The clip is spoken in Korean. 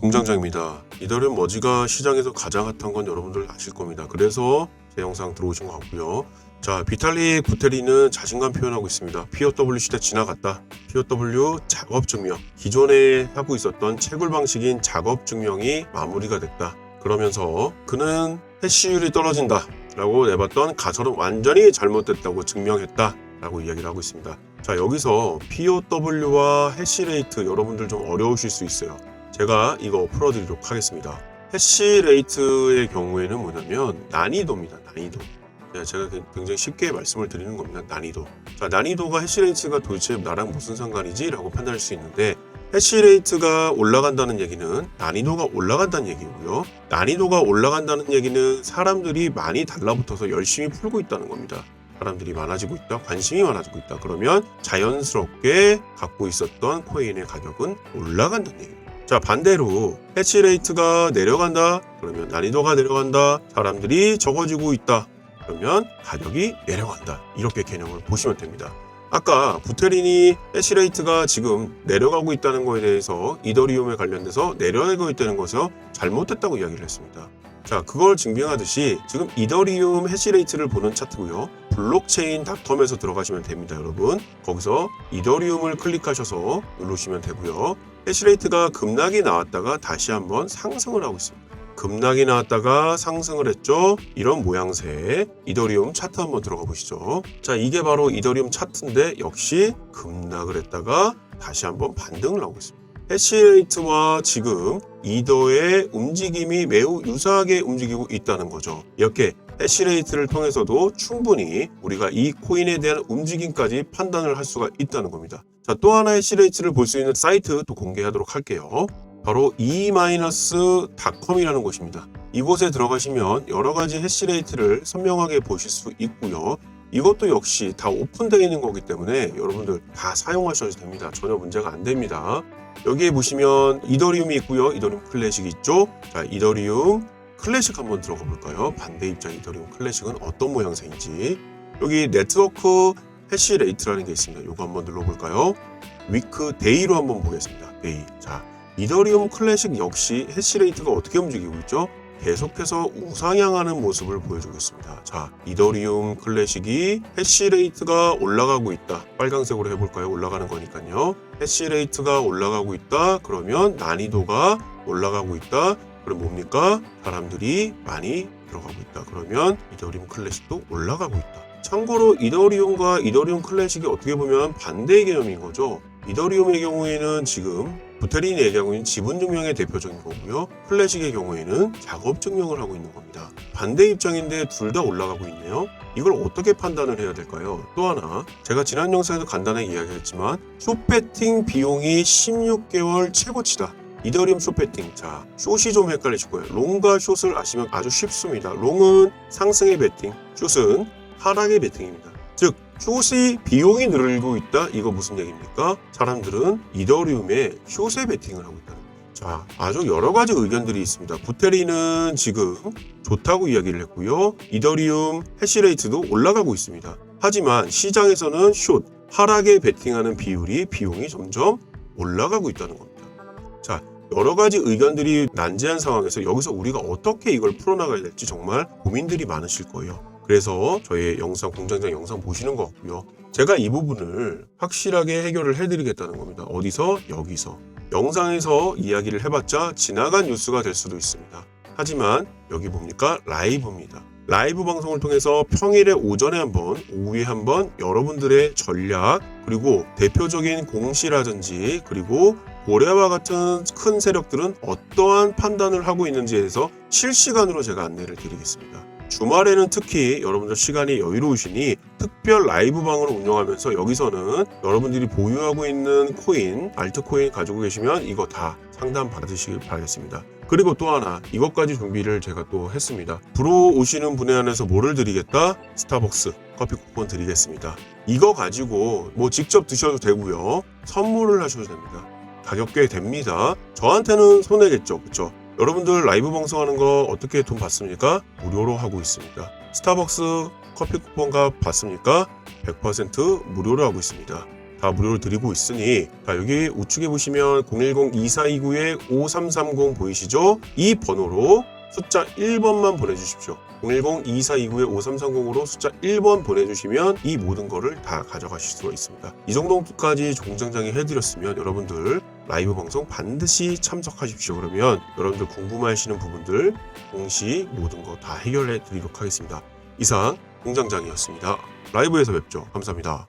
공장장입니다. 이더리움 머지가 시장에서 가장 핫한 건 여러분들 아실 겁니다. 그래서 제 영상 들어오신 것 같고요. 자, 비탈릭 부테리는 자신감 표현하고 있습니다. POW 시대 지나갔다. POW 작업 증명. 기존에 하고 있었던 채굴 방식인 작업 증명이 마무리가 됐다. 그러면서 그는 해시율이 떨어진다. 라고 내봤던 가설은 완전히 잘못됐다고 증명했다. 라고 이야기를 하고 있습니다. 자, 여기서 POW와 해시레이트 여러분들 좀 어려우실 수 있어요. 제가 이거 풀어드리도록 하겠습니다. 해시 레이트의 경우에는 뭐냐면 난이도입니다. 난이도. 네, 제가 굉장히 쉽게 말씀을 드리는 겁니다. 난이도. 자, 난이도가 해시 레이트가 도대체 나랑 무슨 상관이지? 라고 판단할 수 있는데 해시 레이트가 올라간다는 얘기는 난이도가 올라간다는 얘기고요. 난이도가 올라간다는 얘기는 사람들이 많이 달라붙어서 열심히 풀고 있다는 겁니다. 사람들이 많아지고 있다, 관심이 많아지고 있다. 그러면 자연스럽게 갖고 있었던 코인의 가격은 올라간다는 얘기입니다. 자, 반대로 해치레이트가 내려간다. 그러면 난이도가 내려간다. 사람들이 적어지고 있다. 그러면 가격이 내려간다. 이렇게 개념을 보시면 됩니다. 아까 부테린이 해시레이트가 지금 내려가고 있다는 거에 대해서 이더리움에 관련돼서 내려가고 있다는 것에서 잘못됐다고 이야기를 했습니다. 자, 그걸 증명하듯이 지금 이더리움 해시레이트를 보는 차트고요. 블록체인닷컴에서 들어가시면 됩니다, 여러분. 거기서 이더리움을 클릭하셔서 누르시면 되고요. 해시레이트가 급락이 나왔다가 다시 한번 상승을 하고 있습니다. 급락이 나왔다가 상승을 했죠. 이런 모양새 이더리움 차트 한번 들어가 보시죠. 자, 이게 바로 이더리움 차트인데 역시 급락을 했다가 다시 한번 반등을 하고 있습니다. 해시레이트와 지금 이더의 움직임이 매우 유사하게 움직이고 있다는 거죠. 이렇게 해시레이트를 통해서도 충분히 우리가 이 코인에 대한 움직임까지 판단을 할 수가 있다는 겁니다. 자, 또 하나 해시레이트를 볼 수 있는 사이트 또 공개하도록 할게요. 바로 e-.com이라는 곳입니다. 이곳에 들어가시면 여러 가지 해시레이트를 선명하게 보실 수 있고요. 이것도 역시 다 오픈되어 있는 거기 때문에 여러분들 다 사용하셔도 됩니다. 전혀 문제가 안 됩니다. 여기에 보시면 이더리움이 있고요. 이더리움 클래식이 있죠. 자, 이더리움 클래식 한번 들어가 볼까요? 반대 입장 이더리움 클래식은 어떤 모양새인지. 여기 네트워크 해시 레이트라는 게 있습니다. 이거 한번 눌러볼까요? 위크 데이로 한번 보겠습니다. 데이. 자, 이더리움 클래식 역시 해시 레이트가 어떻게 움직이고 있죠? 계속해서 우상향하는 모습을 보여주고 있습니다. 자, 이더리움 클래식이 해시레이트가 올라가고 있다. 빨강색으로 해볼까요? 올라가는 거니까요. 해시레이트가 올라가고 있다. 그러면 난이도가 올라가고 있다. 그럼 뭡니까? 사람들이 많이 들어가고 있다. 그러면 이더리움 클래식도 올라가고 있다. 참고로 이더리움과 이더리움 클래식이 어떻게 보면 반대의 개념인 거죠. 이더리움의 경우에는 지금 부테린의 경우에는 지분 증명의 대표적인 거고요. 클래식의 경우에는 작업 증명을 하고 있는 겁니다. 반대 입장인데 둘 다 올라가고 있네요. 이걸 어떻게 판단을 해야 될까요? 또 하나 제가 지난 영상에서 간단하게 이야기했지만 쇼패팅 비용이 16개월 최고치다. 이더리움 쇼패팅. 자, 숏이 좀 헷갈리실 거예요. 롱과 숏을 아시면 아주 쉽습니다. 롱은 상승의 베팅, 숏은 하락의 베팅입니다. 즉, 숏이 비용이 늘고 있다? 이거 무슨 얘기입니까? 사람들은 이더리움에 숏에 베팅을 하고 있다. 자, 아주 여러 가지 의견들이 있습니다. 부테리는 지금 좋다고 이야기를 했고요. 이더리움 해시레이트도 올라가고 있습니다. 하지만 시장에서는 숏, 하락에 베팅하는 비율이 비용이 점점 올라가고 있다는 겁니다. 자, 여러 가지 의견들이 난제한 상황에서 여기서 우리가 어떻게 이걸 풀어나가야 될지 정말 고민들이 많으실 거예요. 그래서 저의 영상, 공장장 영상 보시는 것 같고요. 제가 이 부분을 확실하게 해결을 해드리겠다는 겁니다. 어디서? 여기서. 영상에서 이야기를 해봤자 지나간 뉴스가 될 수도 있습니다. 하지만 여기 뭡니까? 라이브입니다. 라이브 방송을 통해서 평일에 오전에 한번, 오후에 한번 여러분들의 전략, 그리고 대표적인 공시라든지, 그리고 고래와 같은 큰 세력들은 어떠한 판단을 하고 있는지에 대해서 실시간으로 제가 안내를 드리겠습니다. 주말에는 특히 여러분들 시간이 여유로우시니 특별 라이브 방을 운영하면서 여기서는 여러분들이 보유하고 있는 코인, 알트코인 가지고 계시면 이거 다 상담 받으시길 바라겠습니다. 그리고 또 하나 이것까지 준비를 제가 또 했습니다. 들어오시는 분에 한해서 뭐를 드리겠다? 스타벅스 커피 쿠폰 드리겠습니다. 이거 가지고 뭐 직접 드셔도 되고요. 선물을 하셔도 됩니다. 가격 꽤 됩니다. 저한테는 손해겠죠. 그쵸? 여러분들 라이브 방송하는 거 어떻게 돈 받습니까? 무료로 하고 있습니다. 스타벅스 커피 쿠폰값 받습니까? 100% 무료로 하고 있습니다. 다 무료로 드리고 있으니 자 여기 우측에 보시면 010-2429-5330 보이시죠? 이 번호로 숫자 1번만 보내주십시오. 010-2429-5330으로 숫자 1번 보내주시면 이 모든 거를 다 가져가실 수가 있습니다. 이 정도까지 종장장이 해드렸으면 여러분들 라이브 방송 반드시 참석하십시오. 그러면 여러분들 궁금하시는 부분들 동시 모든 거 다 해결해 드리도록 하겠습니다. 이상 공장장이었습니다. 라이브에서 뵙죠. 감사합니다.